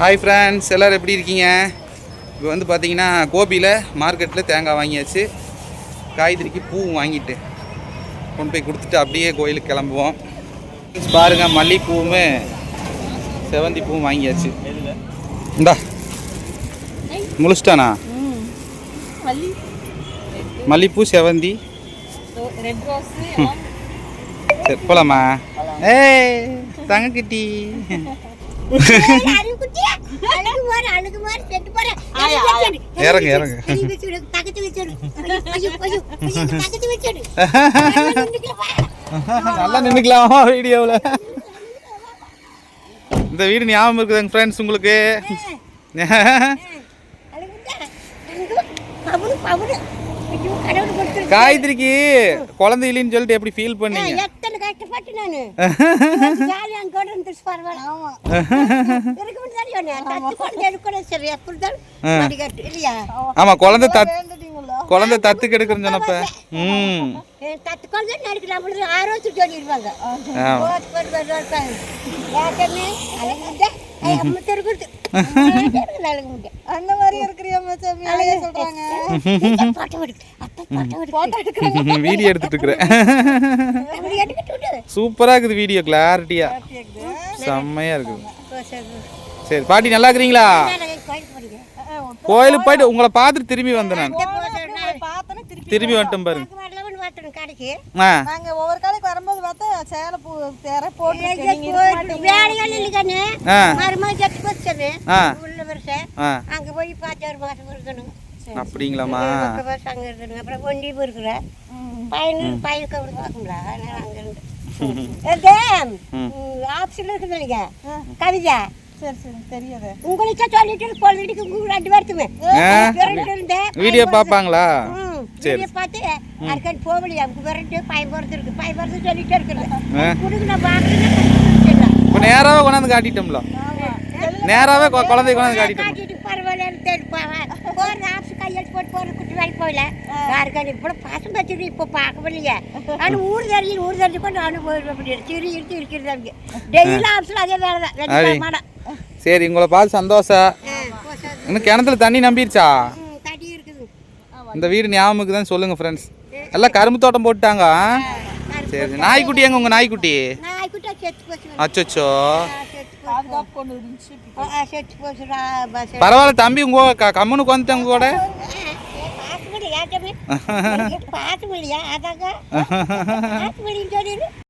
Hi friends எல்லோரும் எப்படி இருக்கீங்க? இப்போ வந்து பார்த்தீங்கன்னா கோபியில் மார்க்கெட்டில் தேங்காய் வாங்கியாச்சு. காய்கறிக்கு பூ வாங்கிட்டு கொண்டு போய் கொடுத்துட்டு அப்படியே கோயிலுக்கு கிளம்புவோம். Friends, பாருங்க மல்லிகைப்பூவும் செவந்தி பூவும் வாங்கியாச்சு. இந்தா. முழிச்சிட்டானா? மல்லி மல்லிகைப்பூ செவந்தி சரி போலாமா. ஏய் தங்கக்கிட்டி. இறங்கு இறங்கு. நல்லா நின்றுக்கலாமா வீடியோவில்? இந்த வீடு ஞாபகம் இருக்குதுங்க ஃப்ரெண்ட்ஸ் உங்களுக்கு. காயத்ரிக்கு? குழந்தை இல்லைன்னு சொல்லிட்டு எப்படி ஃபீல் பண்ணீங்க? எத்தனை கஷ்டப்பட்டு நானு? ஜாலியா அங்க கூட இருந்துச்சு பரவாயில்ல. தான் தத்து குழந்தை எடுக்கூட சரி மடிக்கட்டு இல்லையா? ஆமா குழந்தை தத் குழந்தை தத்து கெடுக்குறேன்னு சொன்னப்ப. ம். தத்து குழந்தை நடிக்கலாம் அப்படின்னு ஆரோக்கியம் சொல்லிடுவாங்க அந்த மாதிரி இருக்கிறியா மச்சாமி அழகா சொல்றாங்க வீடியோ எடுத்துட்டு இருக்கிறேன் சூப்பரா இருக்குது வீடியோ கிளாரிட்டியா செம்மையா இருக்குது சரி. பாட்டி நல்லா இருக்கிறீங்களா கோயிலுக்கு போயிட்டு உங்களை பார்த்துட்டு திரும்பி வந்தேன் நான் திரும்பி வந்துட்டேன் பாருங்க கடைக்கு நாங்க ஒவ்வொரு கடைக்கு வரும்போது பார்த்தா சேலை பூ போட்டு வேலைகள் இல்லைக்கானு மருமக செத்து போச்சு ஆ. உள்ள வருஷம் அங்க போய் ஒரு மாசம் இருக்கணும். வருஷம் அங்க இருக்கணும். அப்புறம் ஒண்டி இருக்கிற. பையனு பையனுக்கு அப்படி பார்க்கணும்ல அதனால அங்க இருந்து. ஆப்ஷன் இருக்குது நீங்க கவிதா. சரி சரி. தெரியாது. உங்களுக்கு சொல்லிட்டு பொழுதுக்கு ரெண்டு பேர்த்துமே வீடியோ பார்ப்பாங்களா? ம், சரி. பார்த்து அதுக்கான போகலையா விரட்டு பையன் போகிறது இருக்கு. பையன் போகிறது சொல்லிட்டே இருக்கிறது. ஆ. கொடுங்க நான் இப்போ கொண்டாந்து காட்டிட்டோம்ல. நேராவே கொ- குழந்தைய கொண்டாந்து காட்டிட்டோம் காட்டிட்டு பரவாயில்லன்னு தெரிப்பாவேன் போகிற ஆஃபீஸ் கையெழுத்து போட்டு போகிற குட்டி வேலைக்கு போகல. யாருக்கான இப்போ பாசம் வச்சுட்டு இப்போ பார்க்கவில்லையே ஆனால் ஊர் தெரிஞ்சு ஊர் தெரிஞ்சு போயிடுவேன் அப்படி சிறு இருக்கு இருக்கிறது அவங்க. டெய்லி ஆஃபீஸில் அதே வேலை தான். சரி. உங்களை பார்த்து சந்தோஷம். இன்னும் கிணத்துல தண்ணி நம்பிருச்சா? தடி இந்த வீடு ஞாபகத்துக்கு தான் சொல்லுங்க ஃப்ரெண்ட்ஸ் எல்லாம் கரும்பு தோட்டம் போட்டுட்டாங்க சரி நாய்க்குட்டி எங்க உங்க நாய்க்குட்டி? பஸ் பரவாயில்ல தம்பி உங்க க- கம்முனுக்கு வந்துட்டேன் உங்க கூட? பார்க்க அதாங்க?